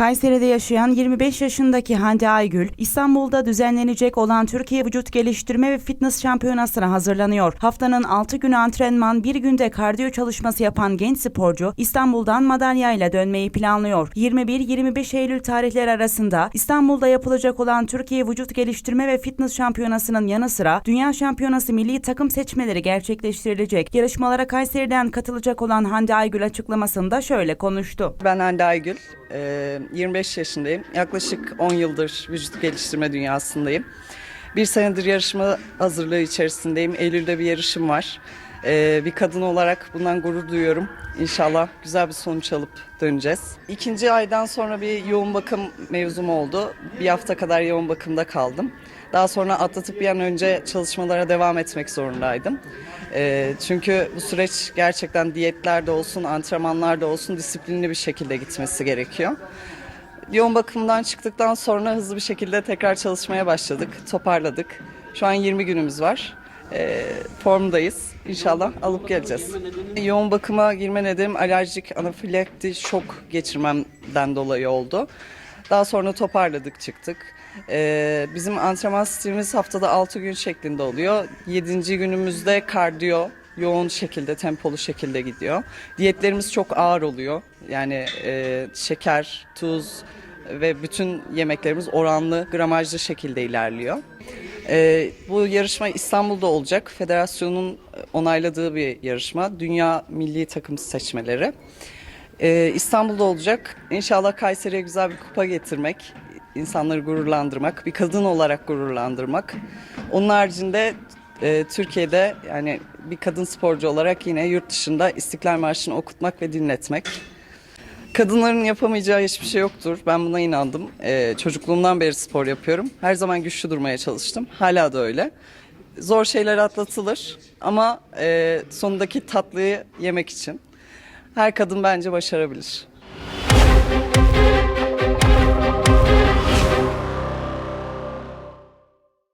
Kayseri'de yaşayan 25 yaşındaki Hande Aygül, İstanbul'da düzenlenecek olan Türkiye Vücut Geliştirme ve Fitness Şampiyonası'na hazırlanıyor. Haftanın 6 günü antrenman, bir günde kardiyo çalışması yapan genç sporcu, İstanbul'dan madalyayla dönmeyi planlıyor. 21-25 Eylül tarihleri arasında İstanbul'da yapılacak olan Türkiye Vücut Geliştirme ve Fitness Şampiyonası'nın yanı sıra Dünya Şampiyonası milli takım seçmeleri gerçekleştirilecek. Yarışmalara Kayseri'den katılacak olan Hande Aygül açıklamasında şöyle konuştu. Ben Hande Aygül, Ee, 25 yaşındayım. Yaklaşık 10 yıldır vücut geliştirme dünyasındayım. Bir senedir yarışma hazırlığı içerisindeyim. Eylül'de bir yarışım var. Ee, Bir kadın olarak bundan gurur duyuyorum. İnşallah güzel bir sonuç alıp döneceğiz. İkinci aydan sonra bir yoğun bakım mevzum oldu. Bir hafta kadar yoğun bakımda kaldım. Daha sonra atlatıp bir an önce çalışmalara devam etmek zorundaydım. Ee, çünkü bu süreç gerçekten diyetlerde olsun, antrenmanlarda olsun disiplinli bir şekilde gitmesi gerekiyor. Yoğun bakımdan çıktıktan sonra hızlı bir şekilde tekrar çalışmaya başladık, toparladık. Şu an 20 günümüz var. Ee, formdayız. İnşallah alıp geleceğiz. Yoğun bakıma girme nedenim alerjik anafilakti şok geçirmemden dolayı oldu. Daha sonra toparladık çıktık. Ee, bizim antrenman stilimiz haftada 6 gün şeklinde oluyor. 7. günümüzde kardiyo yoğun şekilde, tempolu şekilde gidiyor. Diyetlerimiz çok ağır oluyor. Yani e, şeker, tuz ve bütün yemeklerimiz oranlı, gramajlı şekilde ilerliyor. Ee, bu yarışma İstanbul'da olacak. Federasyonun onayladığı bir yarışma. Dünya milli takım seçmeleri. Ee, İstanbul'da olacak. İnşallah Kayseri'ye güzel bir kupa getirmek, insanları gururlandırmak, bir kadın olarak gururlandırmak. Onun haricinde e, Türkiye'de yani bir kadın sporcu olarak yine yurt dışında İstiklal Marşı'nı okutmak ve dinletmek. Kadınların yapamayacağı hiçbir şey yoktur. Ben buna inandım. Ee, çocukluğumdan beri spor yapıyorum. Her zaman güçlü durmaya çalıştım. Hala da öyle. Zor şeyler atlatılır ama e, sonundaki tatlıyı yemek için her kadın bence başarabilir.